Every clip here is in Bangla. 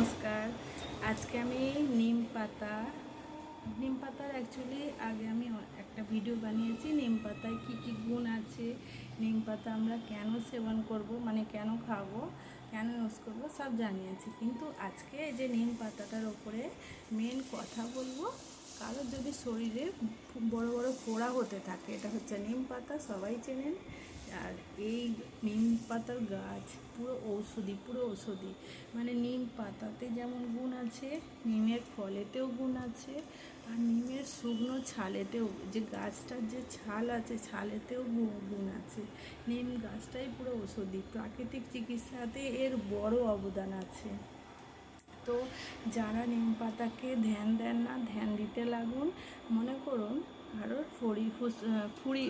নমস্কার। আজকে আমি নিম পাতা, নিম পাতার অ্যাকচুয়ালি আগে আমি একটা ভিডিও বানিয়েছি, নিম পাতায় কী কী গুণ আছে, নিম পাতা আমরা কেন সেবন করব মানে কেন খাব, কেন ইউজ করব সব জানিয়েছি। কিন্তু আজকে যে নিম পাতাটার ওপরে মেন কথা বলব, কারোর যদি শরীরে বড় বড় ফোড়া হতে থাকে, এটা হচ্ছে নিম পাতা, সবাই চেনেন। আর এই নিম পাতার গাছ, পুরো ঔষধি পুরো ঔষধি। মানে নিম পাতাতে যেমন গুণ আছে, নিমের ফলেতেও গুণ আছে, আর নিমের শুকনো ছালেতেও, যে গাছটার যে ছাল আছে, ছালেতেও গুণ আছে। নিম গাছটাই পুরো ঔষধি। প্রাকৃতিক চিকিৎসাতে এর বড় অবদান আছে। তো যারা নিম পাতাকে ধ্যান দেন না, ধ্যান দিতে লাগুন, মনে করুন কারোর ফড়ি ফুড়ি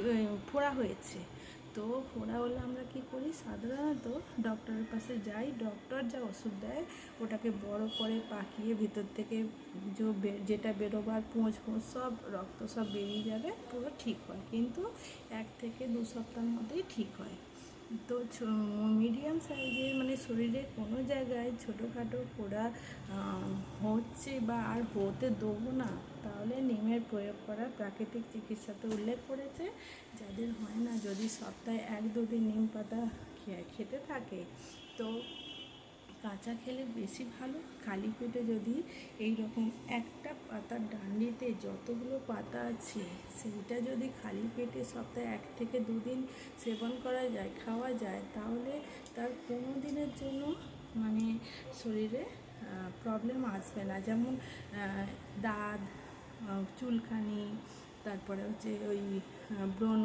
ফোড়া হয়েছে। তো ফোড়া হলে আমরা কি করি? সাধারণত ডক্টরের পাশে যাই। ডক্টর যা ওষুধ দেয়, ওটাকে বড় করে পাকিয়ে ভিতর থেকে যেটা বেরোবার পোঁচ ফোঁচ সব রক্ত সব বেরিয়ে যাবে, পুরো ঠিক হয়। কিন্তু এক থেকে দু সপ্তাহের মধ্যেই ঠিক হয়। তো মিডিয়াম সাইজের মানে শরীরে কোনো জায়গায় ছোটোখাটো ফোড়া হচ্ছে বা আর হতে দেবো না, তাহলে নিমের প্রয়োগ করা প্রাকৃতিক চিকিৎসাতে উল্লেখ করেছে। যাদের হয় না, যদি সপ্তাহে এক দুদিন নিম পাতা খেতে থাকে, তো কাঁচা খেলে বেশি ভালো? খালি পেটে যদি এই রকম একটা পাতার ডান্ডিতে যতগুলো পাতা আছে, সেইটা যদি খালি পেটে সপ্তাহে এক থেকে দুদিন সেবন করা যায়, খাওয়া যায়, তাহলে তার কোনো দিনের জন্য মানে শরীরে প্রবলেম আসবে না। যেমন দাঁত চুলকানি, তারপরে হচ্ছে ওই ব্রণ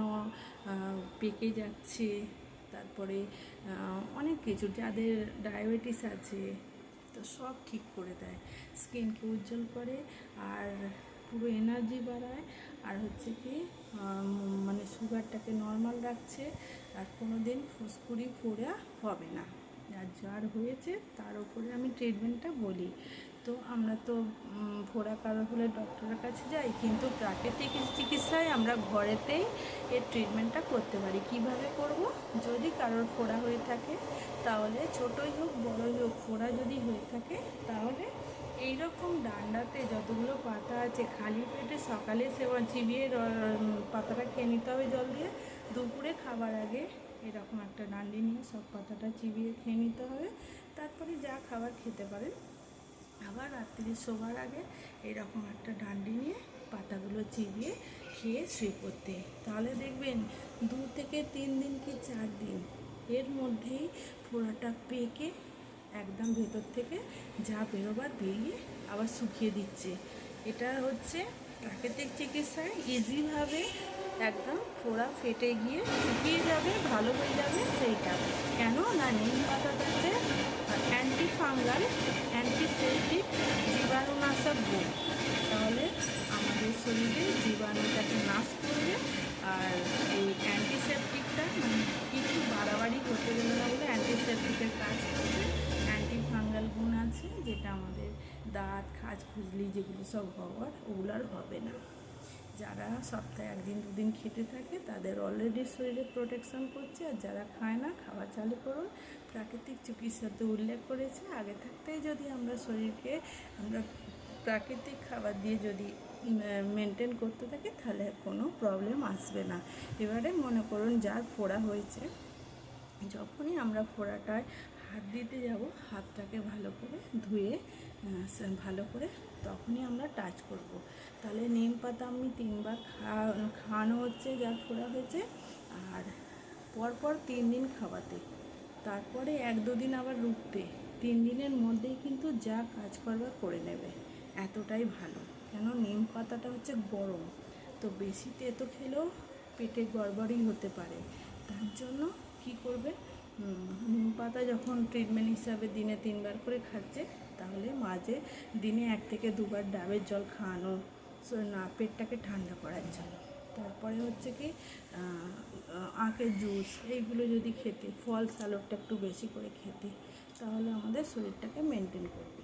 পেকে যাচ্ছে তারপরে অনেক কিছু, যাদের ডায়াবেটিস আছে, তো সব ঠিক করে দেয়। স্কিনকে উজ্জ্বল করে, আর পুরো এনার্জি বাড়ায়। আর হচ্ছে কি মানে সুগারটাকে নর্মাল রাখছে, আর কোনো দিন ফুসকুড়ি ফোড়া হবে না। আর জ্বর হয়েছে, তার উপরে আমি ট্রিটমেন্টটা বলি। তো আমরা তো ফোড়া কারও হলে ডক্টরের কাছে যাই, কিন্তু প্রাকৃতিক চিকিৎসায় আমরা ঘরেতেই এর ট্রিটমেন্টটা করতে পারি। কীভাবে করব? কারোর ফোড়া হয়ে থাকে, তাহলে ছোটোই হোক, বড়ই হোক, ফোড়া যদি হয়ে থাকে, তাহলে এই রকম ডান্ডাতে যতগুলো পাতা আছে, খালি পেটে সকালে সেবা চিবিয়ে পাতাটা খেয়ে নিতে হবে জল দিয়ে, দুপুরে খাবার আগে এরকম একটা ডান্ডি নিয়ে সব পাতাটা চিবিয়ে খেয়ে নিতে হবে, তারপরে যা খাবার খেতে পারেন। আবার রাত্রি শোবার আগে এরকম একটা ডান্ডি নিয়ে পাতাগুলো চিবিয়ে খেয়ে শুয়ে পড়তে। তাহলে দেখবেন দু থেকে তিন দিন কি চার দিন? এর মধ্যেই ফোড়াটা পেকে একদম ভেতর থেকে যা বেরোবার বেরিয়ে আবার শুকিয়ে দিচ্ছে। এটা হচ্ছে প্রাকৃতিক চিকিৎসায় ইজিভাবে একদম ফোড়া ফেটে গিয়ে শুকিয়ে যাবে, ভালো হয়ে যাবে সেইটা। কেন? না, নিম পাতাটাতে অ্যান্টি ফাঙ্গাল অ্যান্টিসেপটিক জীবাণুনাশক গুণ। দাঁত খাজ খুজলি যেগুলো সব হওয়ার, ওগুলো আর হবে না। যারা সপ্তাহে একদিন, দুদিন খেতে থাকে, তাদের অলরেডি শরীরে প্রোটেকশন করছে, আর যারা খায় না, খাওয়া চালু করুন। প্রাকৃতিক চিকিৎসাতে উল্লেখ করেছে। আগে থাকতেই যদি আমরা শরীরকে, আমরা প্রাকৃতিক খাবার দিয়ে যদি মেনটেন করতে থাকি, তাহলে কোনো প্রবলেম আসবে না। এবারে মনে করুন, যার ফোড়া হয়েছে, যখনই আমরা ফোড়াটায় হাত দিতে যাব, হাতটাকে ভালো করে ধুয়ে ভালো করে তখনই আমরা টাচ করব। তাহলে নিম পাতা আমি তিনবার খা, খাওয়ানো হচ্ছে, যা ফোড়া হয়েছে, আর পরপর তিন দিন খাওয়াতে। তারপরে এক দুদিন আবার রুখতে। তিন দিনের মধ্যেই কিন্তু যা কাজ করবার করে নেবে। এতটাই ভালো। কেন? নিম পাতাটা হচ্ছে গরম। তো বেশি তেতো খেলেও পেটে গড়বড়ই হতে পারে। তার জন্য কি করবে? নিম পাতা যখন ট্রিটমেন্ট হিসাবে দিনে তিনবার করে খাচ্ছে, তাহলে মাঝে দিনে এক থেকে দুবার ডাবের জল খাওয়ানো না, পেটটাকে ঠান্ডা করার জন্য। তারপরে হচ্ছে কি আখের জুস, এইগুলো যদি খেতে, ফল সালডটা একটু বেশি করে খেতে, তাহলে আমাদের শরীরটাকে মেনটেন করবে।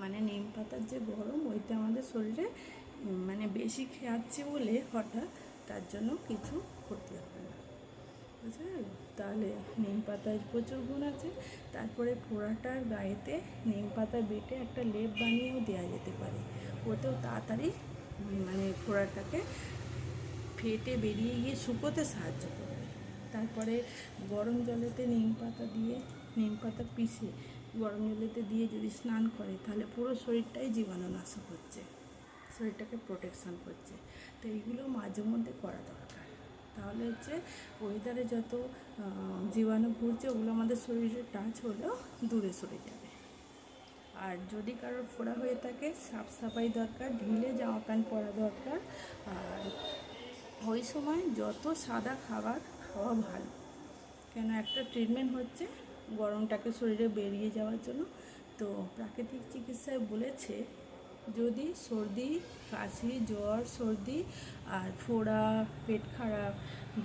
মানে নিম পাতার যে গরম, ওইটা আমাদের শরীরে মানে বেশি খাচ্ছে বলে হঠাৎ, তার জন্য কিছু ক্ষতি হবে না। বুঝতে তাহলে নিম পাতায় প্রচুর গুণ আছে। তারপরে ফোড়াটার গায়েতে নিম পাতা বেটে একটা লেপ বানিয়েও দেওয়া যেতে পারে। ওতেও তাড়াতাড়ি মানে ফোড়াটাকে ফেটে বেরিয়ে গিয়ে শুকোতে সাহায্য করবে। তারপরে গরম জলেতে নিম পাতা দিয়ে, নিম পাতা পিষে গরম জলেতে দিয়ে যদি স্নান করে, তাহলে পুরো শরীরটাই জীবাণুনাশক হচ্ছে। শরীরটাকে প্রোটেকশন করছে। তো এইগুলো মাঝে মধ্যে করা দরকার। তাহলে হচ্ছে ওয়েদারে যত জীবাণু ঘুরছে, ওগুলো আমাদের শরীরে টাচ হলেও দূরে সরে যাবে। আর যদি কারোর ফোড়া হয়ে থাকে, সাফ সাফাই দরকার, ঢিলে জামা প্যান্ট পরা দরকার। আর ওই সময় যত সাদা খাবার খাওয়া ভালো, কেন একটা ট্রিটমেন্ট হচ্ছে গরমটাকে শরীরে বেরিয়ে যাওয়ার জন্য। তো প্রাকৃতিক চিকিৎসায় বলেছে যদি সর্দি, কাশি, জ্বর, সর্দি আর ফোড়া, পেট খারাপ,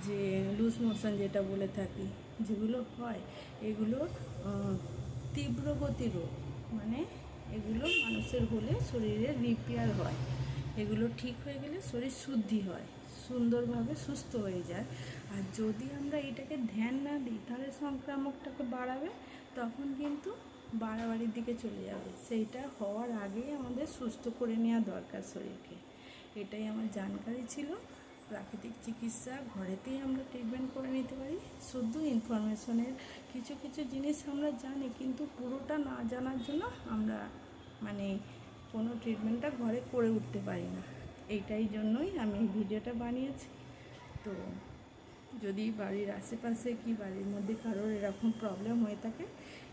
যে লুজ মোশন যেটা বলে থাকি, যেগুলো হয়, এগুলো তীব্র গতি রোগ মানে এগুলো মানুষের হলে শরীরে রিপেয়ার হয়। এগুলো ঠিক হয়ে গেলে শরীর শুদ্ধি হয়, সুন্দরভাবে সুস্থ হয়ে যায়। আর যদি আমরা এটাকে ধ্যান না দিই, তাহলে সংক্রামকটাকে বাড়াবে, তখন কিন্তু বাড়াবাড়ির দিকে চলে যাবে। সেইটা হওয়ার আগেই আমাদের সুস্থ করে নেওয়া দরকার শরীরকে। এটাই আমার জানকারি ছিল। প্রাকৃতিক চিকিৎসা ঘরেতেই আমরা ট্রিটমেন্ট করে নিতে পারি। শুধু ইনফরমেশনের কিছু কিছু জিনিস আমরা জানি, কিন্তু পুরোটা না জানার জন্য আমরা মানে কোনো ট্রিটমেন্টটা ঘরে করে উঠতে পারি না। এইটাই জন্যই আমি ভিডিওটা বানিয়েছি। তো যদি বাড়ির আশেপাশে কি বাড়ির মধ্যে কারোর এরকম প্রবলেম হয়ে থাকে,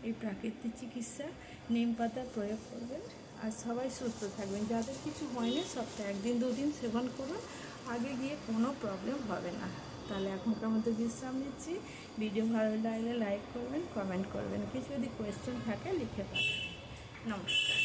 এই প্রাকৃতিক চিকিৎসা নিম পাতা প্রয়োগ করবেন। আর সবাই সুস্থ থাকবেন। যাদের কিছু হয়নি সপ্তাহে একদিন, দুদিন সেবন করুন। আগে গিয়ে কোনো প্রবলেম হবে না। তাহলে এখনকার মতো বিশ্রাম নিচ্ছি। ভিডিও ভালো লাগলে লাইক করবেন কমেন্ট করবেন। কিছু যদি কোয়েশ্চেন থাকে, লিখে পাবেন নমস্কার।